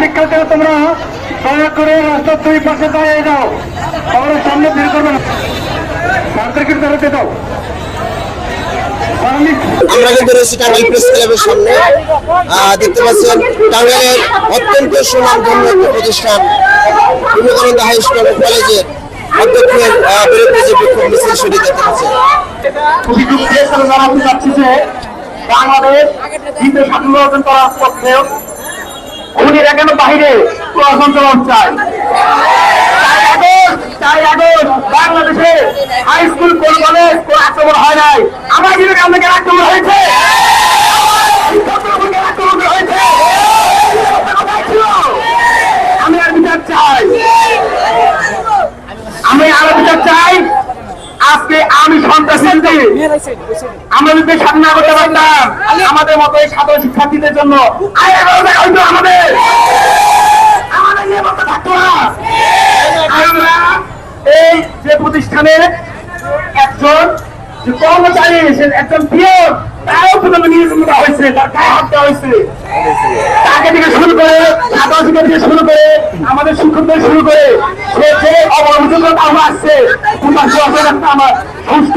শিক্ষার্থীরা তোমরা দয়া করে রাস্তার দুই পাশে দাঁড়িয়ে যাও। তোমরা সামনে বের করবে না ছাত্রকে দাঁড়াতে দাও আমি আমরা কিন্তু রয়েছি টাঙ্গাইল প্রেস ক্লাবের সামনে। দেখতে পাচ্ছেন টাঙ্গাইলের অত্যন্ত সুনামধন্য একটা প্রতিষ্ঠান বিবেকানন্দ হাই স্কুল ও কলেজের অধ্যক্ষের বিরুদ্ধে যে বিক্ষোভ মিছিল সেটি দেখতে পাচ্ছেন। বাংলাদেশ দ্বিতীয় স্বাধীনতা অর্জন করার পক্ষে খুনিরা কেন বাহিরে প্রশাসন চালান চায় আগস্ট বাংলাদেশে হাই স্কুল কলেজ কোন আক্রমণ হয় নাই। আমার বিবেকে আমাকে আক্রমণ হয়েছে। আমি আর বিচার চাই। আমি আরও বিচার চাই। আজকে আমি সন্ত্রাসী। আমরা যদি স্বাধীন না করতে পারতাম, আমাদের মতো এই সাধারণ জন্য এগারো আমাদের। আমাদের থাকতো না। আমরা এই যে প্রতিষ্ঠানে একজন যে কর্মচারী একজন পিয়ন তারও হয়েছে তাকে থেকে শুরু করে সাধারণ থেকে শুরু করে, আমাদের শুরু করে, সে যে আসছে আমার সুস্থ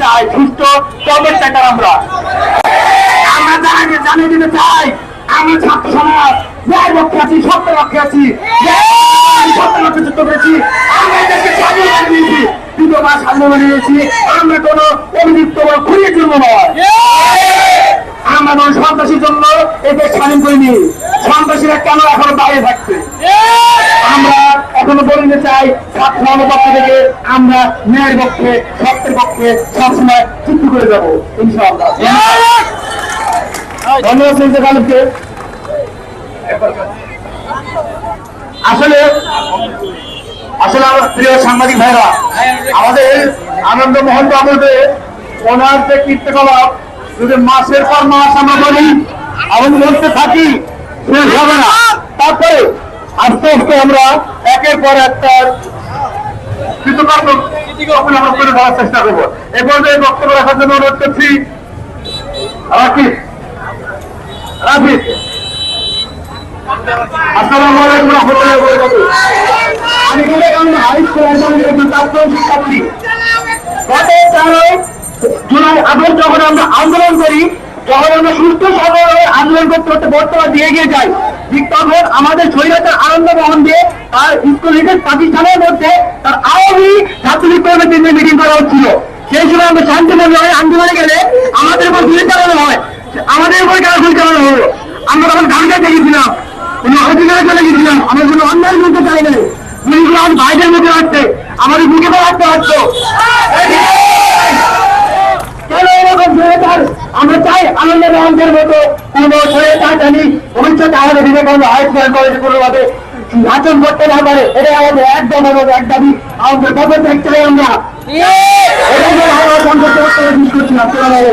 চাই, সুস্থ কর্মের চাইতাম আমরা। আমরা জানিয়ে দিতে চাই, আমরা ছাত্র সমাজ ন্যায় পক্ষে আছি সত্যের পক্ষে আছি সত্যের পক্ষে যুদ্ধ করেছি আমরা এই দেশকে স্বাধীন করে দিয়েছি। বিধবা স্বাধীন করে দিয়েছি। আমরা কোনো অভিযুক্ত বা খুঁড়িয়ে জন্য নয়। আমরা কোনো সন্ত্রাসীর জন্য এই দেশ স্বাধীন করিনি। সন্ত্রাসীরা কেন এখনও বাইরে থাকছে? আমরা এখনও বলতে চাই, ছাত্র পক্ষ থেকে আমরা ন্যায়ের পক্ষে সত্যের পক্ষে সবসময় যুদ্ধ করে যাব, ইনশাআল্লাহ। ধন্যবাদ সঞ্জয় গালিবকে আসলে আসলে আমার প্রিয় সাংবাদিক ভাইরা, আমাদের আনন্দ মহন্ত আমাদের ওনার যে কীর্তিকলাপ, যদি মাসের পর মাস আমরা বলি আমাদের বলতে থাকি, শেষ হবে না। তারপরে আস্তে আস্তে আমরা একের পর একটা কৃতকার্য আমরা করে দেওয়ার চেষ্টা করব। এ পর্যায়ে বক্তব্য রাখার জন্য অনুরোধ করছি। রাকিব। রাকিব। আসসালামু আলাইকুম রহমতুল্লাহি ওয়া বারাকাতুহু। আমি বিবেকানন্দ হাই স্কুল একজন ছাত্র শিক্ষার্থী। গত তেরোই জুলাই আগস্ট যখন আমরা আন্দোলন করি যখন আমরা সুস্থ সবলভাবে আন্দোলন করতে করতে বর্তমান দিয়ে এগিয়ে যাই। তখন আমাদের শরীরতার আনন্দ বহন দিয়ে তার স্কুল লিডার পাকিস্তানের মধ্যে তার আওয়ামী ছাত্রলীগ কর্মীদের নিয়ে মিটিং করা হচ্ছিল। সেই সময় আমরা শান্তিপূর্ণভাবে আন্দোলনে গেলে আমাদের উপর গুলি চালানো হয়। আমাদের উপর কেন গুলি চালানো হলো। আমরা তখন গানটা দেখেছিলাম কোনো অধিকারে চলে গেছিলাম আমরা কোনো অন্যায়ের মধ্যে চাই নাই। গুলিগুলো আমাদের বাইরের মধ্যে আসছে আমাদের বুকে রাখতে পারতো কেন এরকম স্বৈরাচার? আমরা চাই আনন্দ রহমানের মতো কোন জানি ভবিষ্যতে আমাদের বিবেকানন্দ কোনোভাবে শাসন করতে না পারে। এটা আমাদের একদম আমাদের এক দাবি। আমাদের কবে দেখতে চাই আমরা এটা আমরা সংসদ করতে করছি আসসালামু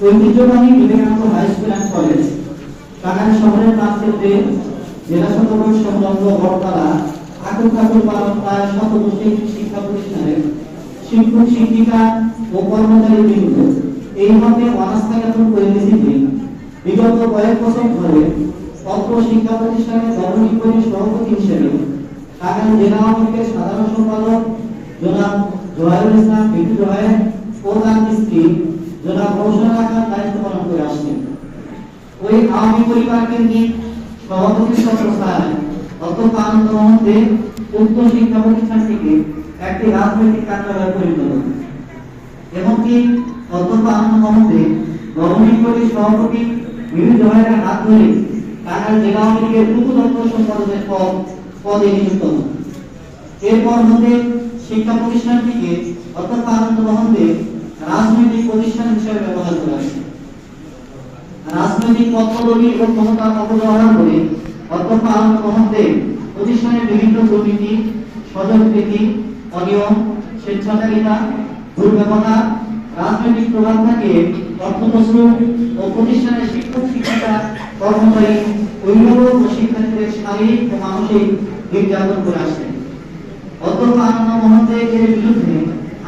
ঐতিহ্যবাহী Vivekananda high school and college Tangail শহরের প্রান্তে জেলা সদর সংলগ্ন বড়তলা ঠাকুর ঠাকুর পালন প্রায় শতবর্ষী শিক্ষা প্রতিষ্ঠানের শিক্ষক, শিক্ষিকা ও কর্মচারী বৃন্দ এই মতে অনাস্থা করে দিয়েছি বিগত কয়েক বছর ধরে অত্র শিক্ষা প্রতিষ্ঠানের গণনির্বাহী সভাপতি হিসেবে টাঙ্গাইল জেলা আওয়ামী সাধারণ সম্পাদক জনাব জোহারুল ইসলাম বিটু জোহার ও তার স্ত্রী জনাব রৌশন আখার দায়িত্ব পালন করে আসছেন। ওই আওয়ামী পরিবার কেন্দ্রিক সভাপতি শিক্ষা এমনকি অত্যন্ত বিভিন্ন জোহারের হাত ধরে সম্পাদকের পদ, পদে নিযুক্ত এরপর হতে শিক্ষা প্রতিষ্ঠানটিকে অত্যন্ত আনন্দ মহন্দে রাজনৈতিক প্রতিষ্ঠান হিসেবে ব্যবহার করা হয়েছে রাজনৈতিক পদপদবী এবং ক্ষমতার অপব্যবহার করে অত্যন্ত আনন্দ মহন্দে প্রতিষ্ঠানের বিভিন্ন দুর্নীতি স্বজনপ্রীতি অনিয়ম, স্বেচ্ছাচারিতা, দুর্ব্যবহার, রাজনৈতিক প্রভাব থাকে অর্থপ্রসূর ও প্রতিষ্ঠানের শিক্ষক, শিক্ষিকা, কর্মচারী, অভিভাবক ও শিক্ষার্থীদের শারীরিক ও মানসিক নির্যাতন করে আসছেন অত্যন্ত আনন্দ মহন্তের বিরুদ্ধে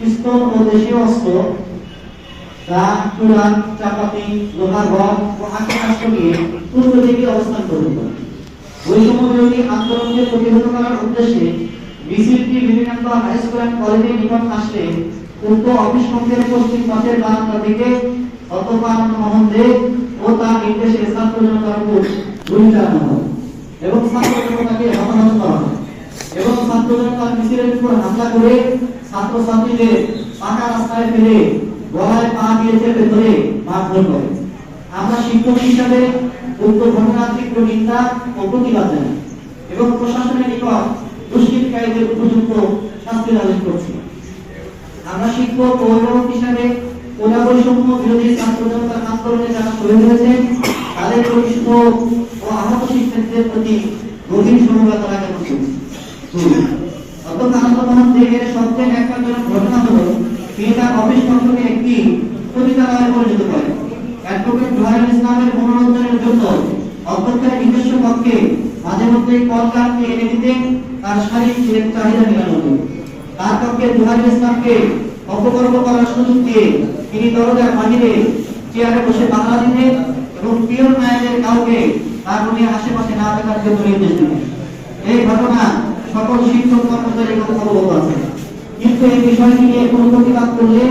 পিস্তল ও অস্ত্র রাত চূড়ান চাপাতি, লোহার রড ও আগ্নেয়াস্ত্র নিয়ে পূর্ব দিকে অবস্থান করবে। বৈষম্য বিরোধী আন্দোলনকে প্রতিহত করার উদ্দেশ্যে মিছিলটি বিবেকানন্দ হাই স্কুল অ্যান্ড কলেজের নিকট আসলে উক্ত অফিস কক্ষের পশ্চিম পাশের বারান্দা থেকে আনন্দ মোহন দে ও তার নির্দেশে ছাত্র জনতার উপর গুলি চালানো হয় এবং ছাত্র জনতাকে হতাহত করা হয় এবং ছাত্র জনতার মিছিলের উপর হামলা করে ছাত্র ছাত্রীদের পাকা রাস্তায় ফেলে গলায় পা দিয়েছে ভেতরে মারধর করে। আমরা শিক্ষক হিসাবে উক্ত ঘটনার তীব্র নিন্দা ও প্রতিবাদ জানাই এবং প্রশাসনের নিকট দুষ্কৃতকারীদের উপযুক্ত শাস্তি নালিশ করছি। আমরা শিক্ষক ও অভিভাবক হিসাবে কোটা বৈষম্য বিরোধী ছাত্র জনতার আন্দোলনে যারা শহীদ হয়েছেন তাদের পরিচিত ও আহত শিক্ষার্থীদের প্রতি গভীর সমবেদনা জ্ঞাপন করছি অত্যন্ত আনন্দমোহন দেহের সবচেয়ে একমাত্রজনক ঘটনা হলো তিনি তার অফিস কক্ষকে একটি পতিতালয়ে পরিণত করেন অ্যাডভোকেট জোহারুল ইসলামের মনোরঞ্জনের জন্য অধ্যক্ষের নিজস্ব কক্ষে মাঝে মধ্যে কলকারকে এনে দিতেন তার শারীরিক চাহিদা মেটানোর জন্য তার পক্ষে জোহারুল ইসলামকে অপকর্ম করার সুযোগ দিয়ে তিনি দরজার বাহিরে চেয়ারে বসে বাংলা দিতেন এবং পিয়ন নায়কের কাউকে তার রুমের আশেপাশে না থাকার জন্য নির্দেশ দিতেন এই ঘটনা সকল শিক্ষক, কর্মচারী অবগত আছে। কিন্তু এই বিষয়টি নিয়ে কোনো প্রতিবাদ করলে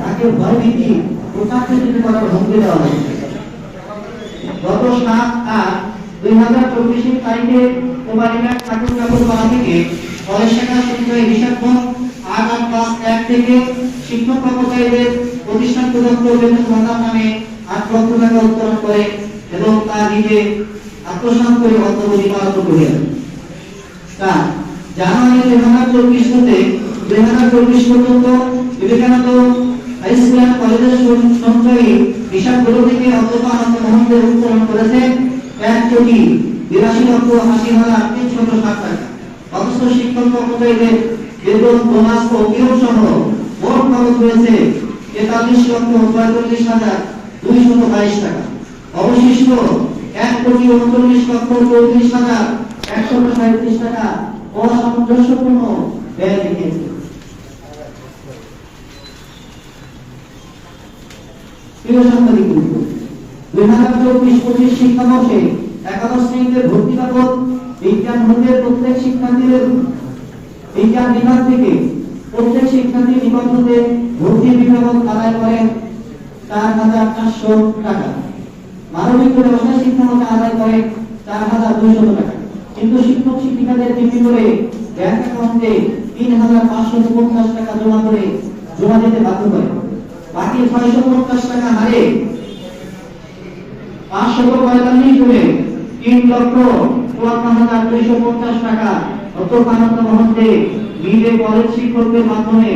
তাকে ভয় ভীতি ও চাকরি করার হুমকি দেওয়া হয়েছে। গত সাত আট দুই হাজার চব্বিশের তারিখে কুমারীঘাট থেকে পাঁচ এক থেকে শিক্ষক কর্মচারীদের প্রতিষ্ঠান প্রদত্ত বেতন ভাতার নামে আট লক্ষ টাকা উত্তোলন করে এবং তা নিজে আত্মসাৎ করে অর্থবধি পালন করে চার জানুয়ারি চব্বিশ হতে দুই কলেজের সঞ্চয়ী করেছেন এক কোটি বিরাশি লক্ষ আশি টাকা। অথচ শিক্ষক কর্মচারীদের ও বিয়োগ সহ মোট খরচ হাজার দুইশত বাইশ টাকা। অবশিষ্ট এক কোটি উনচল্লিশ লক্ষ চৌত্রিশ হাজার একশত সাঁত্রিশ টাকা অসামঞ্জস্যপূর্ণ ব্যয় দেখিয়েছে। একাদশ প্রত্যেক শিক্ষার্থীদের বিজ্ঞান বিভাগ থেকে প্রত্যেক শিক্ষার্থী নিবন্ধতে ভর্তি বিভাগ আদায় করেন চার হাজার চারশো টাকা। মানবিক ও শিক্ষা আদায় করে চার হাজার দুইশত টাকা। কিন্তু শিক্ষক শিক্ষিকাদের বিক্রি করে ব্যাংক অ্যাকাউন্টে তিন হাজার পাঁচশো পঞ্চাশ টাকা জমা করে জমা দিতে বাধ্য করে। বাকি ছয়শো পঞ্চাশ টাকা হারে পাঁচশত পঁয়তাল্লিশ জনে তিন লক্ষ চুয়ান্ন হাজার দুইশো পঞ্চাশ টাকা আনন্দ মহন্তে মিলে কলেজ শিক্ষকদের মাধ্যমে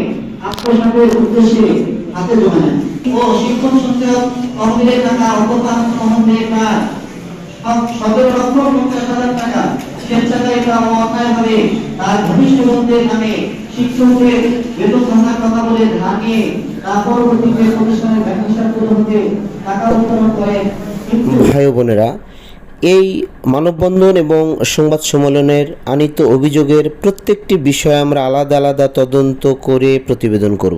আত্মসাতের উদ্দেশ্যে হাতে জমা নেন ও শিক্ষক সঞ্চয় তহবিলের টাকা আনন্দ মহন্তে প্রায় সতেরো লক্ষ পঞ্চাশ হাজার টাকা স্বেচ্ছাচারিতা তার নামে শিক্ষকদের বেতন কথা বলে ধার নিয়ে তা পরবর্তীতে প্রতিষ্ঠানের হতে টাকা উত্তোলন করে ভাই বোনেরা, এই মানববন্ধন এবং সংবাদ সম্মেলনের আনিত অভিযোগের প্রত্যেকটি বিষয় আমরা আলাদা আলাদা তদন্ত করে প্রতিবেদন করব।